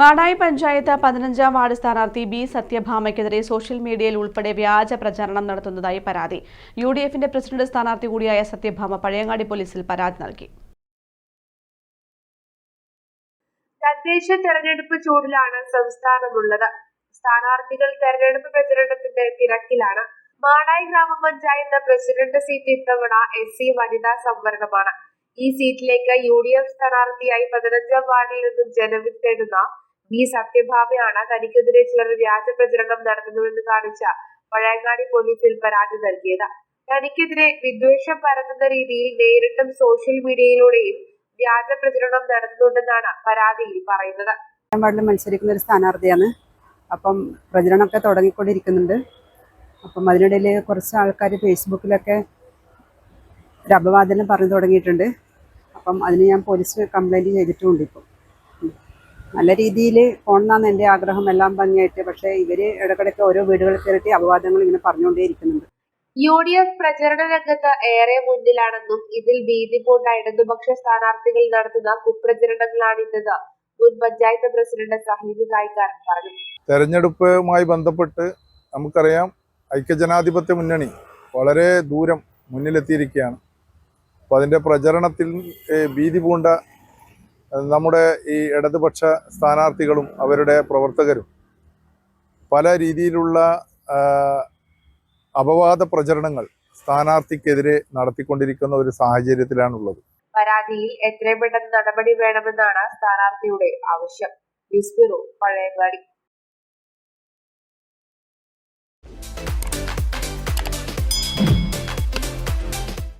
മാടായി പഞ്ചായത്ത് പതിനഞ്ചാം വാർഡ് സ്ഥാനാർത്ഥി B സത്യഭാമയ്ക്കെതിരെ social മീഡിയയിൽ ഉൾപ്പെടെ വ്യാജ പ്രചാരണം നടത്തുന്നതായി പരാതി. യു ഡി എഫിന്റെ പ്രസിഡന്റ് സ്ഥാനാർത്ഥി കൂടിയായ സത്യഭാമ പഴയങ്ങാടി പോലീസിൽ പരാതി നൽകി. തദ്ദേശ തെരഞ്ഞെടുപ്പ് ചൂടിലാണ് സംസ്ഥാനമുള്ളത്. സ്ഥാനാർത്ഥികൾ തെരഞ്ഞെടുപ്പ് പ്രചരണത്തിന്റെ തിരക്കിലാണ്. മാടായി ഗ്രാമപഞ്ചായത്ത് പ്രസിഡന്റ് സീറ്റ് ഇത്തവണ എസ് സി വനിതാ സംവരണമാണ്. ഈ സീറ്റിലേക്ക് യു ഡി എഫ് സ്ഥാനാർത്ഥിയായി പതിനഞ്ചാം വാർഡിൽ നിന്നും ജനവിധി ബി സത്യഭാമയാണ് തനിക്കെതിരെ ചിലർ വ്യാജ പ്രചരണം നടത്തുന്നുവെന്ന് കാണിച്ച പഴയങ്ങാടി പോലീസിൽ പരാതി നൽകിയത്. തനിക്കെതിരെ വിദ്വേഷം പരത്തുന്ന രീതിയിൽ നേരിട്ടും സോഷ്യൽ മീഡിയയിലൂടെയും വ്യാജ പ്രചരണം നടത്തുന്നുണ്ടെന്നാണ് പരാതിയിൽ പറയുന്നത്. വാർഡിൽ മത്സരിക്കുന്ന ഒരു സ്ഥാനാർത്ഥിയാണ്. അപ്പം പ്രചരണമൊക്കെ തുടങ്ങിക്കൊണ്ടിരിക്കുന്നുണ്ട്. അപ്പം അതിനിടയിൽ കുറച്ച് ആൾക്കാർ ഫേസ്ബുക്കിലൊക്കെ ഒരു അപവാദനം പറഞ്ഞു തുടങ്ങിയിട്ടുണ്ട്. അപ്പം അതിന് ഞാൻ പോലീസിൽ കംപ്ലൈന്റ് ചെയ്തിട്ടുമുണ്ട് ഇപ്പം. നല്ല രീതിയിൽ പോകണമെന്നാണ് എന്റെ ആഗ്രഹം. എല്ലാം ഭംഗിയായിട്ട്. പക്ഷേ ഇവർ ഇടയ്ക്കിടയ്ക്ക് ഓരോ വീടുകളിൽ കയറിയിട്ട് അപവാദങ്ങൾ ഇങ്ങനെ പറഞ്ഞുകൊണ്ടേ ഇരിക്കുന്നുണ്ട്. യു ഡി എഫ് പ്രചരണ രംഗത്ത് ഏറെ മുന്നിലാണെന്നും ഇതിൽ ഭീതി പൂണ്ട ഇടതുപക്ഷ സ്ഥാനാർത്ഥികൾ നടത്തുന്ന കുപ്രചരണങ്ങളാണിതെന്ന് മുൻ പഞ്ചായത്ത് പ്രസിഡന്റ് സഹീദ് ഗായിക്കാരൻ പറഞ്ഞു. തെരഞ്ഞെടുപ്പുമായി ബന്ധപ്പെട്ട് നമുക്കറിയാം ഐക്യജനാധിപത്യ മുന്നണി വളരെ ദൂരം മുന്നിലെത്തിയിരിക്കുകയാണ്. അപ്പോൾ അതിന്റെ പ്രചരണത്തിൽ ഭീതി പൂണ്ട നമ്മുടെ ഈ ഇടതുപക്ഷ സ്ഥാനാർത്ഥികളും അവരുടെ പ്രവർത്തകരും പല രീതിയിലുള്ള അപവാദ പ്രചരണങ്ങൾ സ്ഥാനാർത്ഥിക്കെതിരെ നടത്തിക്കൊണ്ടിരിക്കുന്ന ഒരു സാഹചര്യത്തിലാണുള്ളത്. പരാതിയിൽ എത്രയും പെട്ടെന്ന് നടപടി വേണമെന്നാണ് സ്ഥാനാർത്ഥിയുടെ ആവശ്യം. News bureau Pazhayangadi.